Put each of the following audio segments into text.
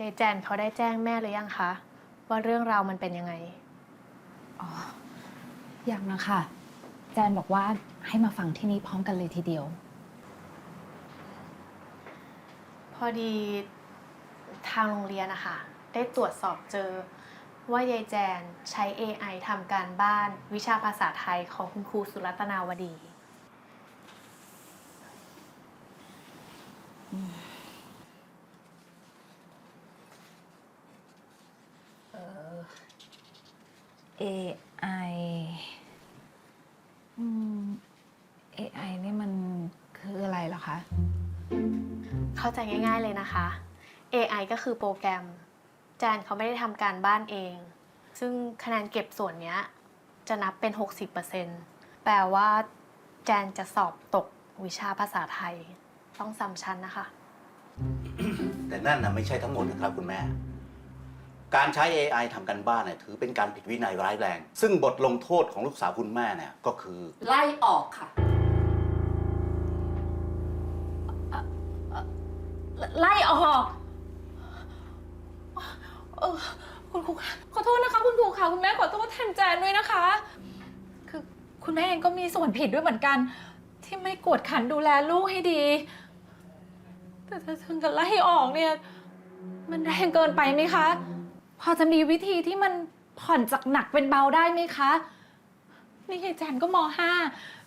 ยายแจนเขาได้แจ้งแม่หรือยังคะ ว่าเรื่องราวมันเป็นยังไง อ๋อยังนะคะ แจนบอกว่าให้มาฟังที่นี่พร้อมกันเลยทีเดียว พอดีทางโรงเรียนนะคะได้ตรวจสอบเจอ ว่ายายแจนใช้ AI ทำการบ้านวิชาภาษาไทยของคุณครูสุรัตนาวดี AI อืม AI นี่มันคืออะไรเหรอคะ เข้าใจง่าย ๆเลยนะคะ AI ก็คือโปรแกรม แจนเขาไม่ได้ทำการบ้านเอง ซึ่งคะแนนเก็บส่วนเนี้ย จะนับเป็น 60%แปลว่า แจนจะสอบตกวิชาภาษาไทย ต้องซ้ำชั้นนะคะ แต่นั่นนะไม่ใช่ทั้งหมดนะครับคุณแม่ การใช้ AI ทำกันบ้านเนี่ยถือเป็นการผิดวินัยร้ายแรง ซึ่งบทลงโทษของลูกสาวคุณแม่เนี่ยก็คือ ไล่ออกค่ะไล่ออกเออคุณครูคะขอโทษนะคะ คุณครูค่ะคุณแม่ขอโทษแทนแจนด้วยนะคะ คือคุณแม่เองก็มีส่วนผิดด้วยเหมือนกัน ที่ไม่กวดขันดูแลลูกให้ดี แต่ถ้าถึงกับไล่ออกเนี่ย มันแรงเกินไปไหมคะ พอจะมีวิธีที่มันผ่อนจากหนักเป็นเบาได้ไหมคะ นี่ยายแจนก็มห้า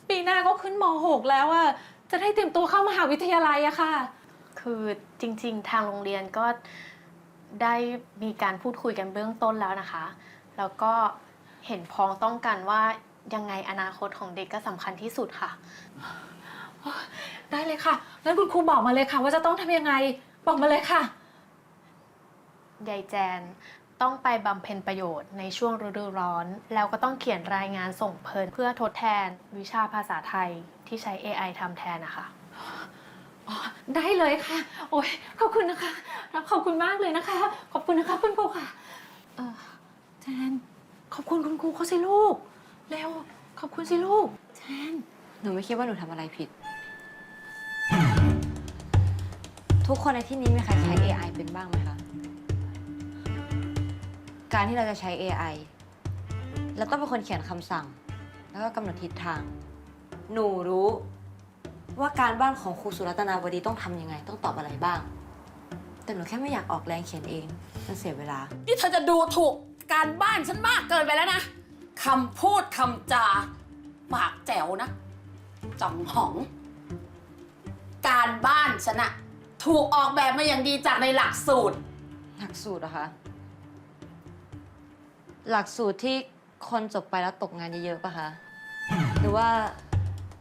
ปีหน้าก็ขึ้นมหกแล้วอะจะได้เตรียมตัวเข้ามหาวิทยาลัยอะค่ะ คือจริงๆ ทางโรงเรียนก็ได้มีการพูดคุยกันเบื้องต้นแล้วนะคะ แล้วก็เห็นพ้องต้องกันว่ายังไงอนาคตของเด็กก็สำคัญที่สุดค่ะ ได้เลยค่ะงั้นคุณครูบอกมาเลยค่ะ ว่าจะต้องทำยังไง บอกมาเลยค่ะ ยายแจน ต้องไปบำเพ็ญประโยชน์ในช่วงฤดูร้อน แล้วก็ต้องเขียนรายงานส่งเพลินเพื่อทดแทนวิชาภาษาไทยที่ใช้ AI ทำแทนนะคะอ๋อได้เลยค่ะ โอ้ยขอบคุณนะคะขอบคุณมากเลยนะคะ ขอบคุณนะคะคุณครูค่ะเออแจนขอบคุณคุณครูเขาสิลูกเร็วขอบคุณสิลูกแจนหนูไม่คิดว่าหนูทำอะไรผิด ทุกคนในที่นี้มีใครใช้ AI เป็นบ้างไหมคะ การที่เราจะใช้ AI เราต้องเป็นคนเขียนคำสั่ง แล้วก็กำหนดทิศทาง หนูรู้ว่าการบ้านของครูสุรัตนาวดีต้องทำยังไง ต้องตอบอะไรบ้าง แต่หนูแค่ไม่อยากออกแรงเขียนเองมันเสียเวลา นี่เธอจะดูถูกการบ้านฉันมากเกินไปแล้วนะคำพูดคำจา ปากแจ๋วนะจ่องหอง การบ้านฉันอะถูกออกแบบมาอย่างดีจากในหลักสูตร หลักสูตรเหรอคะ หลักสูตรที่คนจบไปแล้วตกงานเยอะๆปะคะ หรือว่า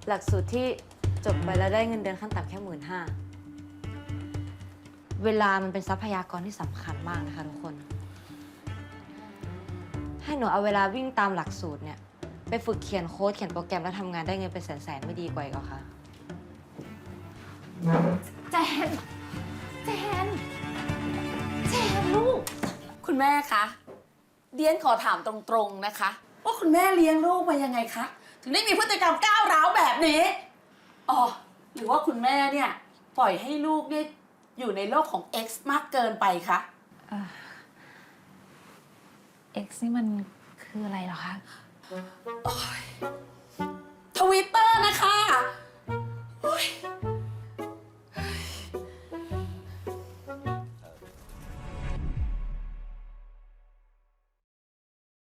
หลักสูตรที่จบไปแล้วได้เงินเดือนขั้นต่ำแค่หมื่นห้าเวลามันเป็นทรัพยากรที่สำคัญมากนะคะทุกคน ให้หนูเอาเวลาวิ่งตามหลักสูตรเนี่ย ไปฝึกเขียนโค้ดเขียนโปรแกรมแล้วทำงานได้เงินเป็นแสนๆไม่ดีกว่าอีกเหรอคะ แจนแจนแจนลูก คุณแม่คะ เดียนขอถามตรงๆนะคะ ว่าคุณแม่เลี้ยงลูกมายังไงคะ ถึงได้มีพฤติกรรมก้าวร้าวแบบนี้ อ๋อ หรือว่าคุณแม่เนี่ย ปล่อยให้ลูกเนี่ยอยู่ในโลกของ X มากเกินไปคะ เอ็กซ์นี่มันคืออะไรเหรอคะ